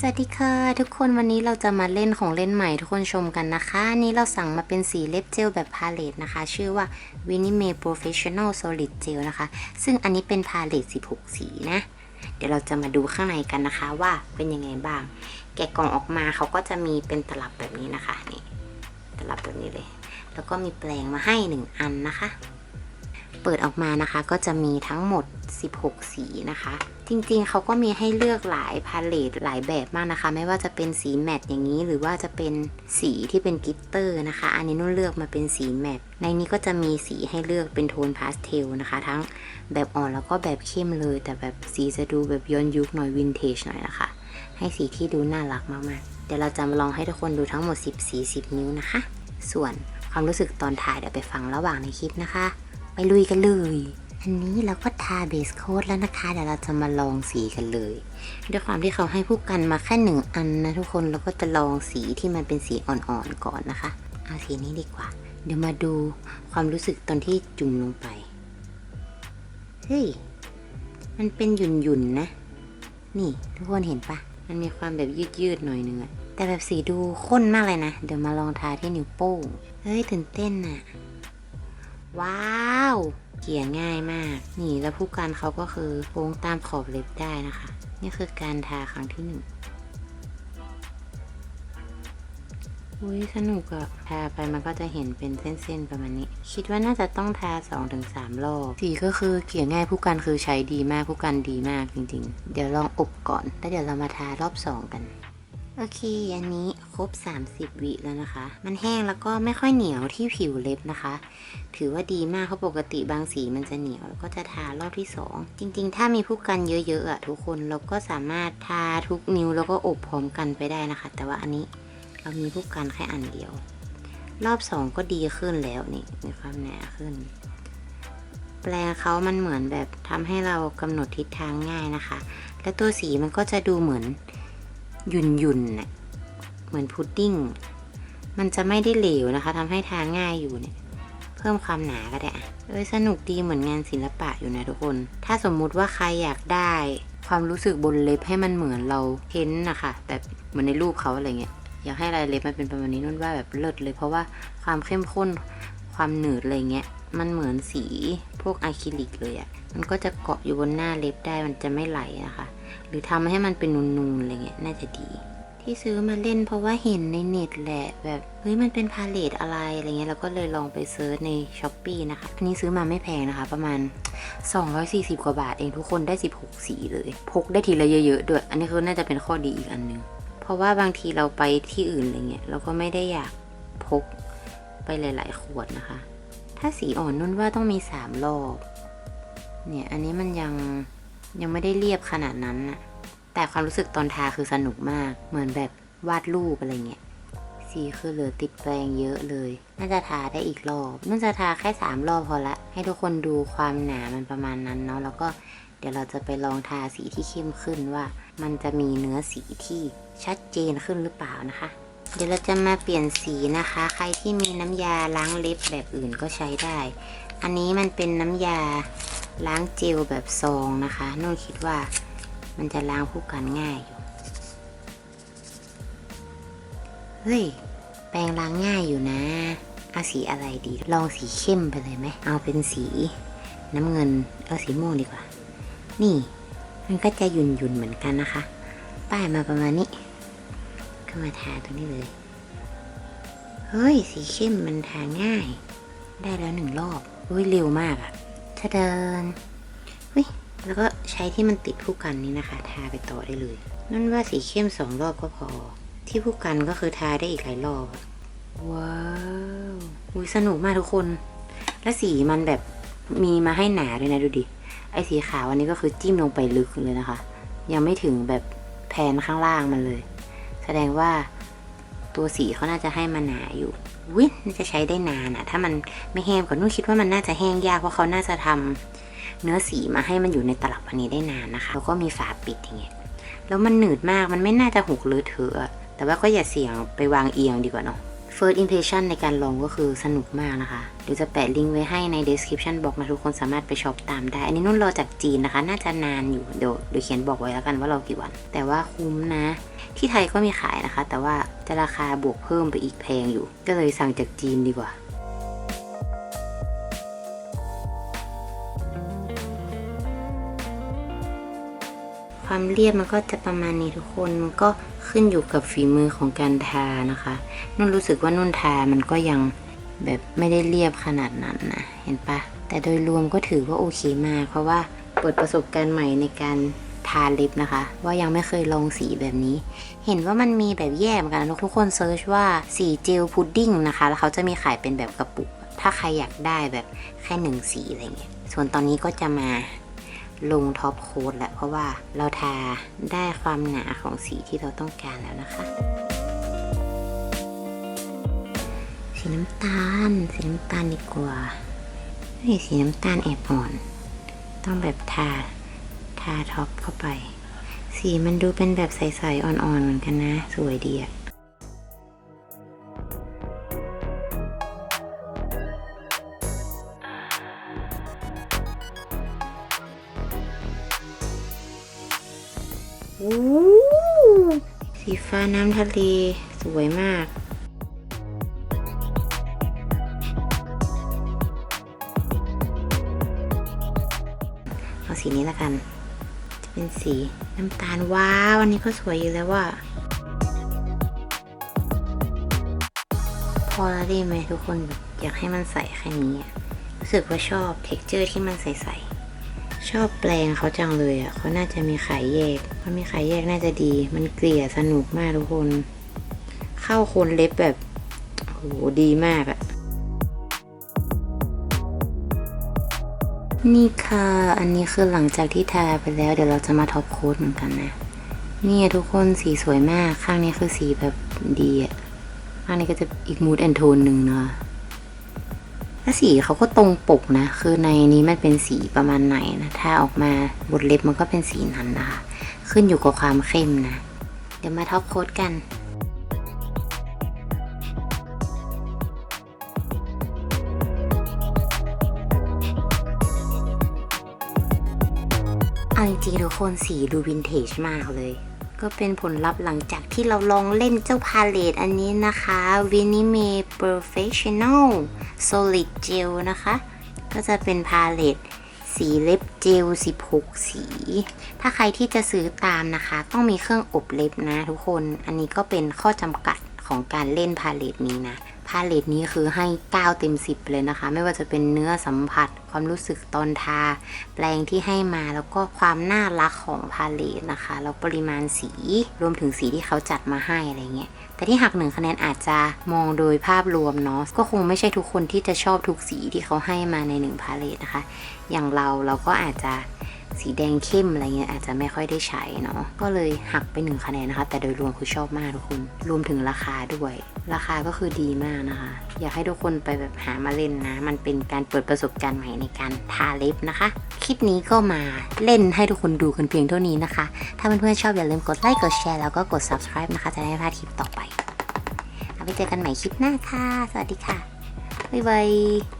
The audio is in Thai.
สวัสดีค่ะทุกคนวันนี้เราจะมาเล่นของเล่นใหม่ทุกคนชมกันนะคะอันนี้เราสั่งมาเป็นสีเล็บเจลแบบพาเลตนะคะ ชื่อว่า w i n i m a e Professional Solid Gel นะคะ ซึ่งอันนี้เป็นพาเลต16 สีนะ เดี๋ยวเราจะมาดูข้างในกันนะคะว่าเป็นยังไงบ้าง แกะกล่องออกมาเขาก็จะมีเป็นตลับแบบนี้นะคะนี่ตลับแบบนี้เลย แล้วก็มีแปลงมาให้หนึ่งอันนะคะ เปิดออกมานะคะก็จะมีทั้งหมด 16 สีนะคะ จริงๆ เขาก็มีให้เลือกหลายพาเลตหลายแบบมากนะคะ ไม่ว่าจะเป็นสีแมตต์อย่างนี้ หรือว่าจะเป็นสีที่เป็นกิตเตอร์นะคะ อันนี้นุ่นเลือกมาเป็นสีแมตต์ในนี้ก็จะมีสีให้เลือกเป็นโทนพาสเทลนะคะ ทั้งแบบอ่อนแล้วก็แบบเข้มเลย แต่แบบสีจะดูแบบย้อนยุคหน่อยวินเทจหน่อยนะคะ ให้สีที่ดูน่ารักมากๆ เดี๋ยวเราจะมาลองให้ทุกคนดูทั้งหมด 10 สี10 นิ้วนะคะ ส่วนความรู้สึกตอนถ่ายเดี๋ยวไปฟังระหว่างในคลิปนะคะ ไปลุยกันเลย อันนี้เราก็ทาเบสโค้ดแล้วนะคะ เดี๋ยวเราจะมาลองสีกันเลย ด้วยความที่เขาให้ผู้กันมาแค่หนึ่งอันนะทุกคนเราก็จะลองสีที่มันเป็นสีอ่อนๆก่อนนะคะ เอาสีนี้ดีกว่า เดี๋ยวมาดูความรู้สึกตอนที่จุ่มลงไป เฮ้ย มันเป็นหยุ่นๆนะ นี่ทุกคนเห็นปะมันมีความแบบยืดๆหน่อยนึงอะแต่แบบสีดูข้นมากเลยนะ เดี๋ยวมาลองทาที่นิ้วโป้ง เฮ้ยตื่นเต้นน่ะว้าว เกี่ยง่ายมาก นี่แล้วผู้การเขาก็คือโค้งตามขอบเล็บได้นะคะ นี่คือการทาครั้งที่หนึ่งอุ้ยสนุกอะทาไปมันก็จะเห็นเป็นเส้นๆประมาณนี้ คิดว่าน่าจะต้องทา 2-3 รอบสีก็คือเกี่ยง่ายผู้การคือใช้ดีมากผู้การดีมากจริงๆ เดี๋ยวลองอบก่อน แล้วเดี๋ยวเรามาทารอบสองกัน โอเค อันนี้ครบ 30 วิแล้วนะคะ มันแห้งแล้วก็ไม่ค่อยเหนียวที่ผิวเล็บนะคะ ถือว่าดีมากเพราะปกติบางสีมันจะเหนียวแล้วก็จะทารอบที่ 2 จริง ๆ ถ้ามีผู้กันเยอะๆอะทุกคนเราก็สามารถทาทุกนิ้วแล้วก็อบพร้อมกันไปได้นะคะ แต่ว่าอันนี้เรามีผู้กันแค่อันเดียว รอบ 2 ก็ดีขึ้นแล้วนี่มีความหนาขึ้น แปลงเขามันเหมือนแบบทำให้เรากำหนดทิศทางง่ายนะคะ และตัวสีมันก็จะดูเหมือน ยุ่นหยุ่นๆน่ะเหมือนพุดดิ้ง มันจะไม่ได้เหลวนะคะทำให้ทานง่ายอยู่เนี่ย เพิ่มความหนาก็ได้เอ้ยสนุกดีเหมือนงานศิลปะอยู่นะทุกคน ถ้าสมมุติว่าใครอยากได้ ความรู้สึกบนเล็บให้มันเหมือนเราเพ้นนะคะแบบเหมือนในรูปเขาอะไรเงี้ยอยากให้ลายเล็บมันเป็นประมาณนี้นุ่นว่าแบบเลิศเลย เพราะว่าความเข้มข้นความหนืดอะไรเงี้ย มันเหมือนสีพวกอะคริลิกเลยอะ่ะ มันก็จะเกาะอยู่บนหน้าเล็บได้มันจะไม่ไหลนะคะ หรือทำให้มันเป็นนูนๆอะไรเงี้ยน่าจะดี ที่ซื้อมาเล่นเพราะว่าเห็นในเน็ตแหละแบบเฮ้ยมันเป็นพาเลตอะไรอะไรเงี้ยแล้วก็เลยลองไปเซิร์ชในช้อปปีนะคะ อันนี้ซื้อมาไม่แพงนะคะ ประมาณ 240 กว่าบาทเองทุกคนได้ 16 สีเลย พกได้ทีละเยอะๆด้วย อันนี้คือน่าจะเป็นข้อดีอีกอันหนึง เพราะว่าบางทีเราไปที่อื่นอะไรเงี้ยเราก็ไม่ได้อยากพกไปหลาย ๆ ขวดนะคะ ถ้าสีอ่อนนุ่นว่าต้องมีสามรอบ เนี่ย อันนี้มันยังยังไม่ได้เรียบขนาดนั้นน่ะแต่ความรู้สึกตอนทาคือสนุกมาก เหมือนแบบวาดรูปอะไรเงี้ย สีคือเหลือติดแปรงเยอะเลย น่าจะทาได้อีกรอบนุ่นจะทาแค่สามรอบพอละ ให้ทุกคนดูความหนามันประมาณนั้นเนาะ แล้วก็เดี๋ยวเราจะไปลองทาสีที่เข้มขึ้นว่า มันจะมีเนื้อสีที่ชัดเจนขึ้นหรือเปล่านะคะ เดี๋ยวเราจะมาเปลี่ยนสีนะคะ ใครที่มีน้ำยาล้างเล็บแบบอื่นก็ใช้ได้ อันนี้มันเป็นน้ำยาล้างเจลแบบซองนะคะนุ่นคิดว่ามันจะล้างผู้กันง่ายอยู่เฮ้ยแปรงล้างง่ายอยู่นะเอาสีอะไรดี ลองสีเข้มไปเลยไหม เอาเป็นสีน้ำเงิน เอาสีม่วงดีกว่า นี่ มันก็จะหยุ่นหยุ่นๆเหมือนกันนะคะ ป้ายมาประมาณนี้ ก็มาทาตรงนี้เลย เฮ้ย สีเข้มมันทาง่าย ได้แล้วหนึ่งรอบอุ้ยเร็วมากอะถ้าเดินเฮ้ยแล้วก็ใช้ที่มันติดผู้กันนี้นะคะ ทาไปต่อได้เลย นั่นว่าสีเข้มสองรอบก็พอ ที่ผู้กันก็คือทาได้อีกหลายรอบว้าวอุ้ยสนุกมากทุกคน และสีมันแบบมีมาให้หนาด้วยนะดูดิ ไอ้สีขาวอันนี้ก็คือจิ้มลงไปลึกเลยนะคะ ยังไม่ถึงแบบแผ่นข้างล่างมันเลย แสดงว่าตัวสีเขาน่าจะให้มาหนาอยู่วิน่าจะใช้ได้นานอะถ้ามันไม่แห้งก็นุ่นคิดว่ามันน่าจะแห้งยากเพราะเขาน่าจะทำเนื้อสีมาให้มันอยู่ในตลับอันนี้ได้นานนะคะ แล้วก็มีฝาปิดอย่างเงี้ยแล้วมันหนืดมากมันไม่น่าจะหกเลอเถอะอะแต่ว่าก็อย่าเสี่ยงไปวางเอียงดีกว่าเนาะ first impression ในการลองก็คือสนุกมากนะคะ เดี๋ยวจะแปะลิงก์ไว้ให้ใน description บอกนะทุกคนสามารถไปช็อปตามได้ อันนี้นุ่นรอจากจีนนะคะ น่าจะนานอยู่เดี๋ยวเดี๋ยวเขียนบอกไว้แล้วกันว่ารอกี่วัน แต่ว่าคุ้มนะ ที่ไทยก็มีขายนะคะ แต่ว่าจะราคาบวกเพิ่มไปอีกแพงอยู่ ก็เลยสั่งจากจีนดีกว่า ความเรียบมันก็จะประมาณนี้ทุกคนมันก็ขึ้นอยู่กับฝีมือของการทานะคะ นุ่นรู้สึกว่านุ่นทามันก็ยังแบบไม่ได้เรียบขนาดนั้นนะเห็นปะแต่โดยรวมก็ถือว่าโอเคมาก เพราะว่าเปิดประสบการณ์ใหม่ในการทาล็บนะคะ ว่ายังไม่เคยลองสีแบบนี้ เห็นว่ามันมีแบบแยกเหมือนกันทุกคนเซิร์ชว่าสีเจลพุดดิ้งนะคะ แล้วเขาจะมีขายเป็นแบบกระปุก ถ้าใครอยากได้แบบแค่หนึ่งสีอะไรเงี้ยส่วนตอนนี้ก็จะมา ลงท็อปโค้ดแล้วเพราะว่าเราทาได้ความหนาของสีที่เราต้องการแล้วนะคะ สีน้ำตาล สีน้ำตาลดีกว่าเฮ้สีน้ำตาลแอบอ่อน ต้องแบบทา ทาท็อปเข้าไป สีมันดูเป็นแบบใสๆอ่อนๆเหมือนกันนะ สวยดีอะ น้ำทะเลสวยมากเอาสีนี้ละกัน จะเป็นสีน้ำตาลว้าวอันนี้ก็สวยอยู่แล้วว่าพอแล้วดีไหมทุกคนอยากให้มันใสแค่นี้รู้สึกว่าชอบเท็กเจอร์ที่มันใสๆ ชอบแปลงเขาจังเลยอะเขาน่าจะมีขายแยกเขามีขายแยกน่าจะดี มันเกลี่ยสนุกมากทุกคน เข้าคนเล็บแบบโหดีมากอะนี่ค่ะ อันนี้คือหลังจากที่ทาไปแล้ว เดี๋ยวเราจะมาท็อปโค้ดเหมือนกันนะนี่ทุกคนสีสวยมากข้างนี้คือสีแบบดีอะข้างนี้ก็จะอีกมูดแอนโทนหนึ่งนะคะ แล้วสีเขาก็ตรงปกนะ คือในนี้มันเป็นสีประมาณไหนนะ ถ้าออกมาบนเล็บมันก็เป็นสีนั้นนะคะ ขึ้นอยู่กับความเข้มนะ เดี๋ยวมาท็อปโค้ดกันเอาจริงๆทุกคนสีดูวินเทจมากเลย ก็เป็นผลลัพธ์หลังจากที่เราลองเล่นเจ้าพาเลตอันนี้นะคะ v i n i m e Professional Solid Gel นะคะ ก็จะเป็นพาเลตสีเล็บเจล 16 สี ถ้าใครที่จะซื้อตามนะคะ ต้องมีเครื่องอบเล็บนะทุกคน อันนี้ก็เป็นข้อจำกัดของการเล่นพาเลตนี้นะ พาเลตนี้คือให้ 9 เต็ม 10 เลยนะคะ ไม่ว่าจะเป็นเนื้อสัมผัส ความรู้สึกตอนทา แปลงที่ให้มาแล้วก็ความน่ารักของพาเลตนะคะ แล้วปริมาณสีรวมถึงสีที่เขาจัดมาให้อะไรเงี้ย แต่ที่หักหนึ่งคะแนนอาจจะมองโดยภาพรวมเนาะ ก็คงไม่ใช่ทุกคนที่จะชอบทุกสีที่เขาให้มาในหนึ่งพาเลตนะคะ อย่างเราเราก็อาจจะ สีแดงเข้มอะไรเงี้ยอาจจะไม่ค่อยได้ใช้เนาะก็เลยหักไปหนึ่งคะแนนนะคะ แต่โดยรวมคือชอบมากทุกคน รวมถึงราคาด้วย ราคาก็คือดีมากนะคะ อยากให้ทุกคนไปแบบหามาเล่นนะ มันเป็นการเปิดประสบการณ์ใหม่ในการทาเล็บนะคะ คลิปนี้ก็มาเล่นให้ทุกคนดูกันเพียงเท่านี้นะคะ ถ้าเพื่อนๆชอบอย่าลืมกดไลค์กดแชร์แล้วก็กด subscribe นะคะ จะได้ไม่พลาดคลิปต่อไปเอาไปเจอกันใหม่คลิปหน้าค่ะ สวัสดีค่ะบ๊ายบาย